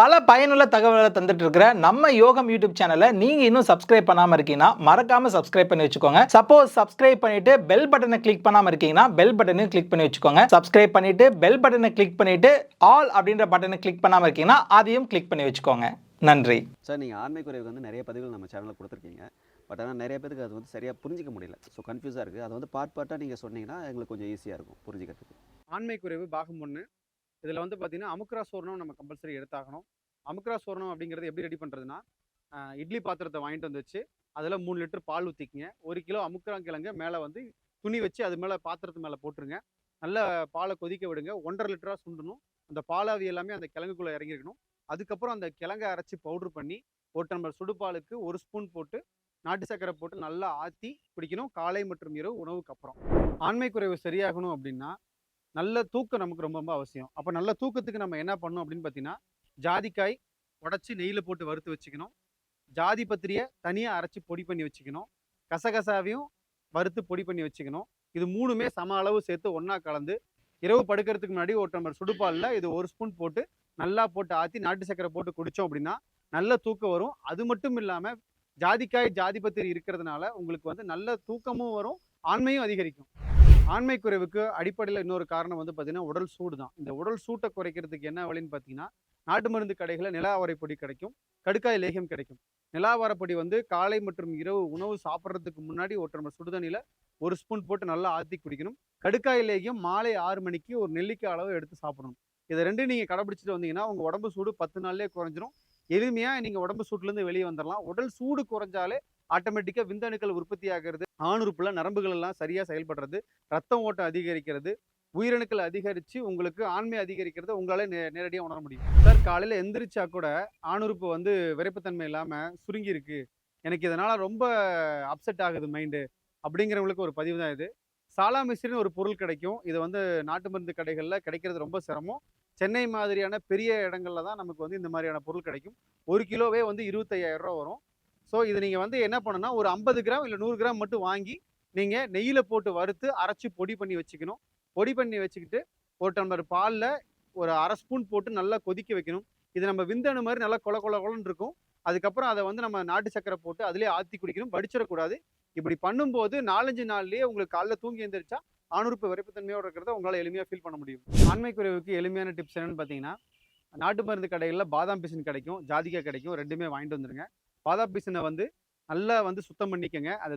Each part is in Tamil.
பல பயனுள்ள தகவல்களை தந்துட்டு இருக்கிற நம்ம யோகம் யூடியூப் சேனலை நீங்க இன்னும் சப்ஸ்கிரைப் பண்ணாம இருக்கீங்கன்னா மறக்காம சப்ஸ்கிரைப் பண்ணி வச்சுக்கோங்க. சப்போஸ் சப்ஸ்கிரைப் பண்ணிட்டு பெல் பட்டனை கிளிக் பண்ணாம இருக்கீங்கன்னா பெல் பட்டனையும் கிளிக் பண்ணி வச்சுக்கோங்க. சப்ஸ்கிரைப் பண்ணிட்டு பெல் பட்டனை கிளிக் பண்ணிட்டு ஆல் அப்படின்ற பட்டனை கிளிக் பண்ணாம இருக்கீங்கன்னா அதையும் கிளிக் பண்ணி வச்சுக்கோங்க. நன்றி. சார் நீங்கள் ஆண்மை குறைவுக்கு வந்து நிறைய பதிவுகள் நம்ம சேனலில் கொடுத்துருக்கீங்க. பட் ஆனால் நிறைய பேருக்கு அது வந்து சரியாக புரிஞ்சிக்க முடியல. ஸோ கன்ஃபியூஸாக இருக்குது அதை வந்து பார்ட் பார்ட்டாக நீங்கள் சொன்னீங்கன்னா எங்களுக்கு கொஞ்சம் ஈஸியாக இருக்கும். புரிஞ்சிக்கிறதுக்கு. ஆண்மை குறைவு பாகம் ஒன்று இதில் வந்து பார்த்தீங்கன்னா அமுக்ரா சோர்ணம் நம்ம கம்பல்சரி எடுத்தாகணும். அமுக்ரா சோர்ணம் அப்படிங்கிறது எப்படி ரெடி பண்ணுறதுன்னா இட்லி பாத்திரத்தை வாங்கிட்டு வந்து வச்சு அதில் மூணு லிட்டர் பால் ஊற்றிக்கிங்க ஒரு கிலோ அமுக்ரா கிழங்கு மேலே வந்து துணி வச்சு அது மேலே பாத்திரத்து மேலே போட்டுருங்க. நல்லா பாலை கொதிக்க விடுங்க. ஒன்றரை லிட்டராக சுண்டணும். அந்த பாலாவி எல்லாமே அந்த கிழங்குக்குள்ளே இறங்கிருக்கணும். அதுக்கப்புறம் அந்த கிழங்கை அரைச்சி பவுட்ரு பண்ணி ஒரு டம்ளர் சுடுபாலுக்கு ஒரு ஸ்பூன் போட்டு நாட்டு சர்க்கரை போட்டு நல்லா ஆற்றி குடிக்கணும். காலை மற்றும் இரவு உணவுக்கு அப்புறம். ஆண்மை குறைவு சரியாகணும் அப்படின்னா நல்ல தூக்கம் நமக்கு ரொம்ப ரொம்ப அவசியம். அப்போ நல்ல தூக்கத்துக்கு நம்ம என்ன பண்ணணும் அப்படின்னு பார்த்தீங்கன்னா ஜாதிக்காய் உடச்சி நெய்யில் போட்டு வறுத்து வச்சுக்கணும். ஜாதி பத்திரியை தனியாக அரைச்சி பொடி பண்ணி வச்சுக்கணும். கசகசாவையும் வறுத்து பொடி பண்ணி வச்சுக்கணும். இது மூணுமே சம அளவு சேர்த்து ஒன்றா கலந்து இரவு படுக்கிறதுக்கு முன்னாடி ஒரு டம்ளர் சுடுபாலில் இது ஒரு ஸ்பூன் போட்டு நல்லா போட்டு ஆற்றி நாட்டு சர்க்கரை போட்டு குடித்தோம் அப்படின்னா நல்ல தூக்கம் வரும். அது மட்டும் இல்லாமல் ஜாதிக்காய் ஜாதிபத்திரி இருக்கிறதுனால உங்களுக்கு வந்து நல்ல தூக்கமும் வரும் ஆண்மையும் அதிகரிக்கும். ஆண்மை குறைவுக்கு அடிப்படையில் இன்னொரு காரணம் வந்து பார்த்தீங்கன்னா உடல் சூடு தான். இந்த உடல் சூட்டை குறைக்கிறதுக்கு என்ன வழின்னு பார்த்தீங்கன்னா நாட்டு மருந்து கடைகளில் நிலாவரை பொடி கிடைக்கும் கடுக்காய் லேகியம் கிடைக்கும். நிலாவரப்பொடி வந்து காலை மற்றும் இரவு உணவு சாப்பிட்றதுக்கு முன்னாடி ஒரு நம்ம சுடுதண்ணியில் ஒரு ஸ்பூன் போட்டு நல்லா ஆற்றி குடிக்கணும். கடுக்காய் லேகியம் மாலை ஆறு மணிக்கு ஒரு நெல்லிக்காய் அளவு எடுத்து சாப்பிடணும். இதை ரெண்டும் நீங்கள் கடைபிடிச்சிட்டு வந்தீங்கன்னா உங்கள் உடம்பு சூடு பத்து நாள்லேயே குறைஞ்சிரும். எளிமையாக நீங்கள் உடம்பு சூட்டுலேருந்து வெளியே வந்துடலாம் உடல் சூடு குறைஞ்சாலே ஆட்டோமேட்டிக்காக விந்தணுக்கள் உற்பத்தி ஆகிறது ஆணுறுப்புல நரம்புகள் எல்லாம் சரியாக செயல்படுறது ரத்தம் ஓட்டம் அதிகரிக்கிறது உயிரணுக்கள் அதிகரித்து உங்களுக்கு ஆண்மை அதிகரிக்கிறத உங்களால் நே நேரடியாக உணர முடியும். சார் காலையில் எந்திரிச்சா கூட ஆணுறுப்பு வந்து விரைப்புத்தன்மை இல்லாமல் சுருங்கியிருக்கு. எனக்கு இதனால் ரொம்ப அப்செட் ஆகுது மைண்டு அப்படிங்கிறவங்களுக்கு ஒரு பதிவு தான் இது. சாலாமிஸ்ரின்னு ஒரு பொருள் கிடைக்கும். இது வந்து நாட்டு மருந்து கடைகளில் கிடைக்கிறது ரொம்ப சிரமம். சென்னை மாதிரியான பெரிய இடங்களில் தான் நமக்கு வந்து இந்த மாதிரியான பொருள் கிடைக்கும். ஒரு கிலோவே வந்து இருபத்தையாயிரம் ரூபா வரும். ஸோ இது நீங்கள் வந்து என்ன பண்ணணும்னா ஒரு ஐம்பது கிராம் இல்லை நூறு கிராம் மட்டும் வாங்கி நீங்கள் நெய்யில் போட்டு வறுத்து அரைச்சி பொடி பண்ணி வச்சுக்கணும். பொடி பண்ணி வச்சுக்கிட்டு ஒரு டம்ளர் பாலில் ஒரு அரை ஸ்பூன் போட்டு நல்லா கொதிக்க வைக்கணும். இது நம்ம விந்தணு மாதிரி நல்லா கொல கொல கொலன்னு இருக்கும். அதுக்கப்புறம் அதை வந்து நம்ம நாட்டு சக்கரை போட்டு அதிலே ஆற்றி குடிக்கணும். வடிச்சிடக்கூடாது. இப்படி பண்ணும்போது நாலஞ்சு நாள்லேயே உங்களுக்கு காலைல தூங்கி எந்திரிச்சா ஆணுறுப்பு விரைப்புத்தன்மையோடு இருக்கிறத உங்களால் எளிமையாக ஃபீல் பண்ண முடியும். ஆண்மை குறைவுக்கு எளிமையான டிப்ஸ் என்னன்னு பார்த்தீங்கன்னா நாட்டு மருந்து கடைகளில் பாதாம் பிசின் கிடைக்கும் ஜாதிக்காய் கிடைக்கும். ரெண்டுமே வாங்கிட்டு வந்துருங்க. பாதா பீசனை வந்து நல்லா வந்து சுத்தம் பண்ணிக்கோங்க. அது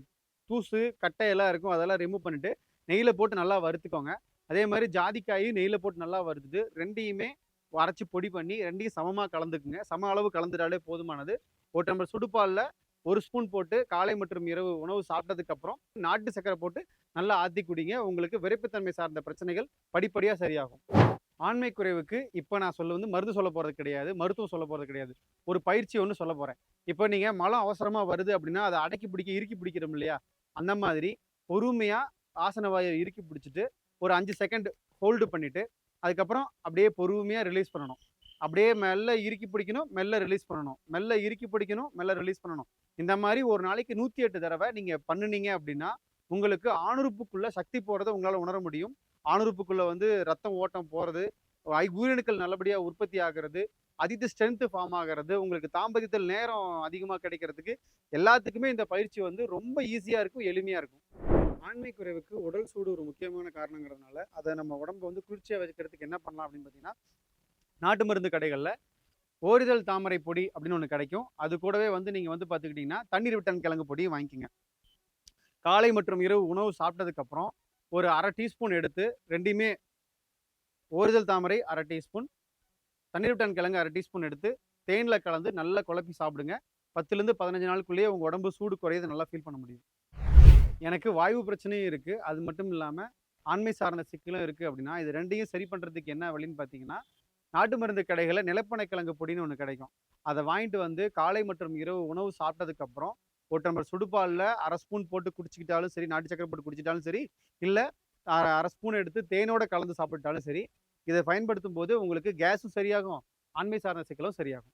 தூசு கட்டையெல்லாம் இருக்கும். அதெல்லாம் ரிமூவ் பண்ணிட்டு நெய்யில் போட்டு நல்லா வறுத்துக்கோங்க. அதே மாதிரி ஜாதிக்காயும் நெய்யில் போட்டு நல்லா வறுத்துட்டு ரெண்டையுமே அரைச்சி பொடி பண்ணி ரெண்டையும் சமமாக கலந்துக்குங்க. சம அளவு கலந்துட்டாலே போதுமானது. ஒரு டம்ளர் சுடுப்பாலில் ஒரு ஸ்பூன் போட்டு காலை மற்றும் இரவு உணவு சாப்பிட்டதுக்கப்புறம் நாட்டு சக்கரை போட்டு நல்லா ஆற்றி குடிங்க. உங்களுக்கு விரைப்புத்தன்மை சார்ந்த பிரச்சனைகள் படிப்படியாக சரியாகும். ஆண்மை குறைவுக்கு இப்போ நான் சொல்ல வந்து மருந்து சொல்ல போகிறது கிடையாது மருத்துவம் சொல்ல போகிறது கிடையாது. ஒரு பயிற்சி ஒன்று சொல்ல போகிறேன் இப்போ நீங்கள் மலம் அவசரமாக வருது அப்படின்னா அதை அடக்கி பிடிக்க இறுக்கி பிடிக்கிறோம் இல்லையா? அந்த மாதிரி பொறுமையாக ஆசன வாயை இறுக்கி பிடிச்சிட்டு ஒரு அஞ்சு செகண்ட் ஹோல்டு பண்ணிவிட்டு அதுக்கப்புறம் அப்படியே பொறுமையாக ரிலீஸ் பண்ணணும். அப்படியே மெல்ல இறுக்கி பிடிக்கணும் மெல்ல ரிலீஸ் பண்ணணும். மெல்ல இறுக்கி பிடிக்கணும் மெல்ல ரிலீஸ் பண்ணணும். இந்த மாதிரி ஒரு நாளைக்கு நூற்றி எட்டு தடவை நீங்கள் பண்ணுனீங்க அப்படின்னா உங்களுக்கு ஆணுறுப்புக்குள்ளே சக்தி போகிறத உங்களால் உணர முடியும். ஆணுறுப்புக்குள்ளே வந்து ரத்தம் ஓட்டம் போகிறது உயிரணுக்கள் நல்லபடியாக உற்பத்தி ஆகிறது அதிக ஸ்ட்ரென்த்து ஃபார்ம் ஆகிறது உங்களுக்கு தாம்பத்தியத்தில் நேரம் அதிகமாக கிடைக்கிறதுக்கு எல்லாத்துக்குமே இந்த பயிற்சி வந்து ரொம்ப ஈஸியாக இருக்கும் எளிமையாக இருக்கும். ஆண்மை குறைவுக்கு உடல் சூடு ஒரு முக்கியமான காரணங்கிறதுனால அதை நம்ம உடம்பு வந்து குளிர்ச்சியாக வச்சுக்கிறதுக்கு என்ன பண்ணலாம் அப்படின்னு பார்த்தீங்கன்னா நாட்டு மருந்து கடைகளில் ஓரிதழ் தாமரை பொடி அப்படின்னு ஒன்று கிடைக்கும். அது கூடவே வந்து நீங்கள் வந்து பார்த்துக்கிட்டிங்கன்னா தண்ணீர் விட்டன் கிழங்கு பொடியும் வாங்கிக்கோங்க. காலை மற்றும் இரவு உணவு சாப்பிட்டதுக்கப்புறம் ஒரு அரை டீஸ்பூன் எடுத்து ரெண்டையுமே ஓரிதல் தாமரை அரை டீஸ்பூன். தண்ணீர் விட்டன் கிழங்கு அரை டீஸ்பூன் எடுத்து தேனில் கலந்து நல்லா குழப்பி சாப்பிடுங்க. பத்துலேருந்து பதினஞ்சு நாளுக்குள்ளேயே உங்கள் உடம்பு சூடு குறையதை நல்லா ஃபீல் பண்ண முடியும். எனக்கு வாயு பிரச்சனையும் இருக்குது அது மட்டும் இல்லாமல் ஆண்மை சார்ந்த சிக்கலும் இருக்குது அப்படின்னா இது ரெண்டையும் சரி பண்ணுறதுக்கு என்ன வழின்னு பார்த்தீங்கன்னா நாட்டு மருந்து கடைகளில் நிலப்பனை கிழங்கு பொடின்னு ஒன்று கிடைக்கும். அதை வாங்கிட்டு வந்து காலை மற்றும் இரவு உணவு சாப்பிட்டதுக்கப்புறம் ஒரு டம்ளர் சுடுபாலில் அரை ஸ்பூன் போட்டு குடிச்சிக்கிட்டாலும் சரி நாட்டு சக்கரை போட்டு குடிச்சிட்டாலும் சரி இல்லை அரை அரை ஸ்பூன் எடுத்து தேனோட கலந்து சாப்பிட்டாலும் சரி இதை பயன்படுத்தும் போது உங்களுக்கு கேஸும் சரியாகும் ஆண்மை சார்ந்த சிக்கலும் சரியாகும்.